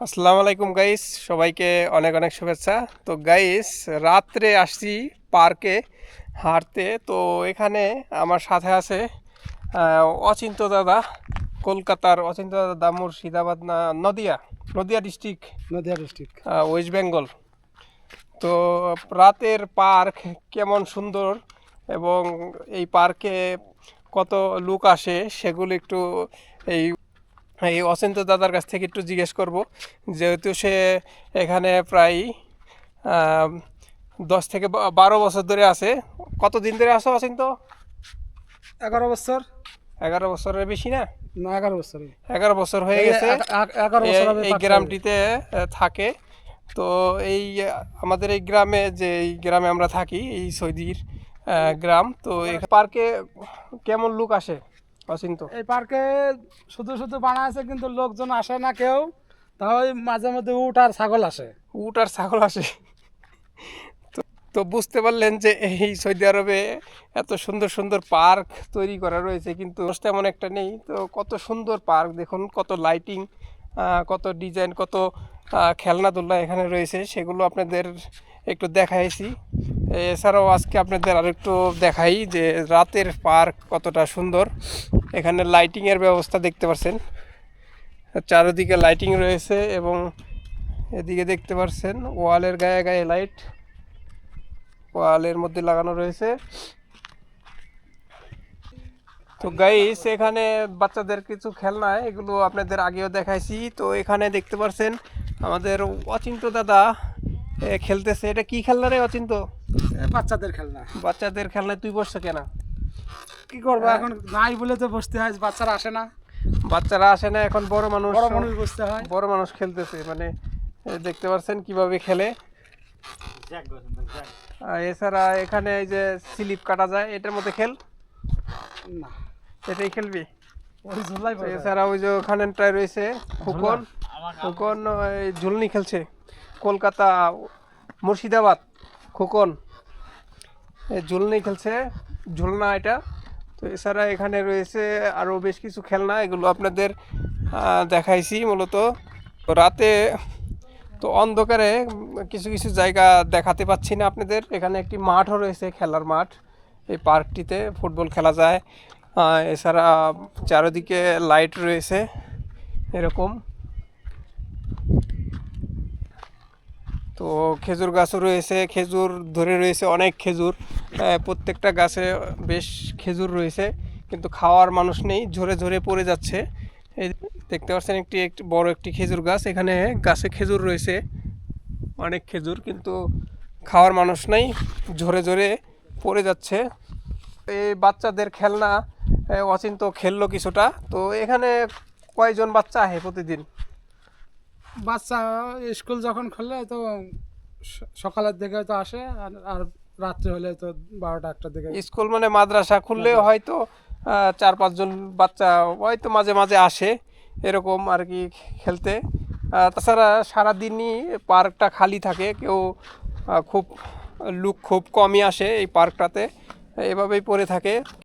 আসসালামু আলাইকুম গাইস সবাইকে অনেক অনেক শুভেচ্ছা। তো গাইস রাত্রে আসছি পার্কে হাঁটতে। তো এখানে আমার সাথে আছে অচিন্ত দাদা কলকাতার অচিন্ত দাদা মুর্শিদাবাদ না Nadia Nadia district Nadia district West Bengal তো রাতের পার্ক কেমন সুন্দর এবং এই পার্কে কত লোক আসে সেগুলো একটু এই এই অচিন্ত দাদার কাছ থেকে একটু জিজ্ঞেস করব। যেহেতু সে এখানে প্রায় দশ থেকে বারো বছর ধরে আছে। কতদিন ধরে আসো অচিন্ত এগারো বছর। এগারো বছরের বেশি না? না এগারো বছর। এগারো বছর হয়ে গেছে। এগারো বছর এই- গ্রামটিতে থাকে। তো এই আমাদের এই গ্রামে যে এই গ্রামে আমরা থাকি এই সৌদির গ্রাম তো এই পার্কে কেমন লোক আসে? অচিন্ত এই পার্কে শুধু শুধু বানা আছে কিন্তু লোকজন আসে না কেউ। তাই মাঝে মধ্যে উট আর ছাগল আসে। উট আর ছাগল আসে। তো তো বুঝতে পারলেন যে এই সৌদি আরবে এত সুন্দর সুন্দর পার্ক তৈরি করা রয়েছে কিন্তু তেমন একটা নেই। তো কত সুন্দর পার্ক দেখুন কত লাইটিং কত ডিজাইন কত খেলনাধুলা এখানে রয়েছে। সেগুলো আপনাদের একটু দেখাইছি। এছাড়াও আজকে আপনাদের আরেকটু দেখাই যে রাতের পার্ক কতটা সুন্দর। এখানে লাইটিংয়ের ব্যবস্থা দেখতে পাচ্ছেন চারিদিকে লাইটিং রয়েছে এবং এদিকে দেখতে পাচ্ছেন ওয়ালের গায়ে গায়ে লাইট ওয়ালের মধ্যে লাগানো রয়েছে। তো গাইস এখানে বাচ্চাদের কিছু খেলনা, এগুলো আপনাদের আগেও দেখাইছি। তো এখানে দেখতে পাচ্ছেন আমাদের অচিন্ত দাদা খেলতেছে। এটা কি খেলনা রে অচিন্ত? বাচ্চাদের খেলনা। বাচ্চাদের খেলনায় তুই বসছো কেন? কি করব এখন নাই বলে তো বসতে হয় বাচ্চারা আসে না। বাচ্চারা আসে না এখন বড় মানুষ বড় মানুষ বসতে হয়। বড় মানুষ খেলতেছে মানে দেখতে পাচ্ছেন কীভাবে খেলে। এছাড়া এখানে এই যে স্লিপ কাটা যায় এটার মধ্যে খেল। না। এটাই খেলবি? ওই ঝুলাই তো এছাড়া ওই যে ওখানেটায় রয়েছে ফুকন এই ঝুলনি খেলছে। কলকাতা, মুর্শিদাবাদ, খোকন। ঝুলনি খেলছে, ঝুলনা এটা। তো এছাড়া এখানে রয়েছে আরও বেশ কিছু খেলনা, এগুলো আপনাদের দেখাইছি মূলত। রাতে, তো অন্ধকারে কিছু কিছু জায়গা দেখাতে পাচ্ছি না আপনাদের। এখানে একটি মাঠও রয়েছে, খেলার মাঠ। এই পার্কটিতে ফুটবল খেলা যায়। এছাড়া চারিদিকে লাইট রয়েছে, এরকম। তো খেজুর গাছও রয়েছে, খেজুর ধরে রয়েছে অনেক খেজুর। প্রত্যেকটা গাছে বেশ খেজুর রয়েছে, কিন্তু খাওয়ার মানুষ নেই, ঝরে ঝরে পড়ে যাচ্ছে। এই দেখতে পাচ্ছেন একটি একটি বড় একটি খেজুর গাছ, এখানে গাছে খেজুর রয়েছে, অনেক খেজুর, কিন্তু খাওয়ার মানুষ নেই, ঝরে ঝরে পড়ে যাচ্ছে। এই বাচ্চাদের খেলনা অচিন্ত খেললো কিছুটা, তো এখানে কয়জন বাচ্চা আহে প্রতিদিন? বাচ্চা স্কুল যখন খুললে তো সকালের দিকে তো আসে আর আর রাত্রে হলে তো বারোটা একটার দিকে স্কুল মানে মাদ্রাসা খুললেও হয়তো চার পাঁচজন বাচ্চা হয়তো মাঝে মাঝে আসে এরকম আর কি খেলতে। তাছাড়া সারাদিনই পার্কটা খালি থাকে কেউ খুব লুক খুব কমই আসে এই পার্কটাতে এভাবেই পড়ে থাকে।